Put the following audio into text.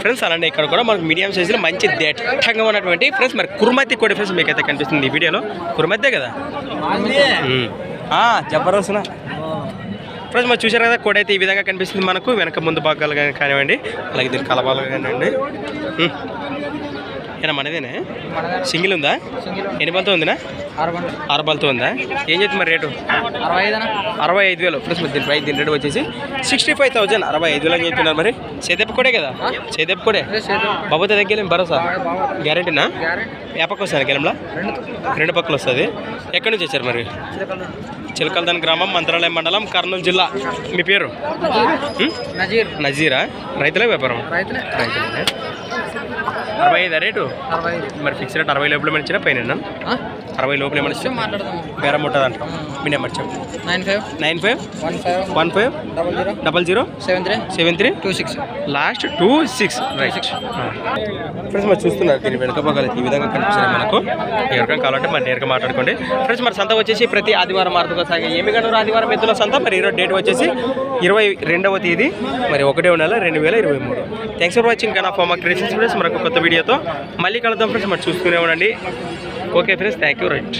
Friends అలానే ఇక్కడ కూడా మనకు మీడియం సైజులో మంచి దట్టంగా ఉన్నటువంటి ఫ్రెండ్స్ మరి కుర్మతి కోడి ఫ్రెండ్స్ మీకు అయితే కనిపిస్తుంది ఈ వీడియోలో. కుర్మతే కదా? మ్మ్. ఆ, జబర్దస్త్ ఫ్రెండ్స్ మరి చూశారు కదా కోడి అయితే ఈ విధంగా కనిపిస్తుంది మనకు. వెనక ముందు భాగాలు కానీ కానివ్వండి అలాగే దీని కలపాలు కానివ్వండి. ఏనా మనదేనే? సింగిల్ ఉందా? ఎన్ని బలతో ఉందినా? ఆరు బలతో ఉందా? ఏం చెప్తుంది మరి రేటు? అరవై ఐదు వేలు. ప్లస్ దీని ప్రైస్ దీని రేటు వచ్చేసి సిక్స్టీ ఫైవ్ థౌసండ్ అరవై ఐదు వేలు అని చెప్తున్నారు మరి. చేదెప్ప కూడా కదా? చేదెప్ప కూడా? బాబుతో తగ్గలేం భరోసా? గ్యారంటీనా? ఏ పక్క వస్తుంది గెలంలా రెండు పక్కలు వస్తుంది. ఎక్కడి నుంచి వచ్చారు మరి? చిలకల్దాన్. గ్రామం మంత్రాలయం మండలం కర్నూలు జిల్లా. మీ పేరు? నజీర్. నజీరా? రైతులే వ్యాపారం? రైతులే. అరవై ఐదు రేటు? మరి ఫిక్స్ రేట్ అరవై లోపల ఏమైనా ఇచ్చినా? పైన? అరవై లోపల ఏమైనా ఇచ్చినా? మాట్లాడదాం. బేరం ఉంటుంది అంట మీ నెంబర్ చెప్పు. Nine five nine five one five one five double zero double zero seven three seven three two six last two six. Right friends మరి చూస్తున్నారు దీని వెనుక భాగాలు ఈ విధంగా కనిపిస్తున్నాయి మనకు. ఎవరికైనా కావాలంటే మరి నేరుగా మాట్లాడుకోండి. ఫ్రెండ్స్ మరి సంత వచ్చేసి ప్రతి ఆదివారం ఆరుగా సాగే ఏమి గంటలు ఆదివారం ఎద్దుల సంత? మరి ఈరోజు డేట్ వచ్చేసి ఇరవై రెండవ తేదీ. మరి ఒకటే నెల రెండు వేల ఇరవై మూడు. Thanks for watching Kanna pharma creations friends మరొక కొత్త వీడియోతో మళ్ళీ కలుద్దాం ఫ్రెండ్స్ మరి చూసుకునే ఉండండి. Okay friends thank you right.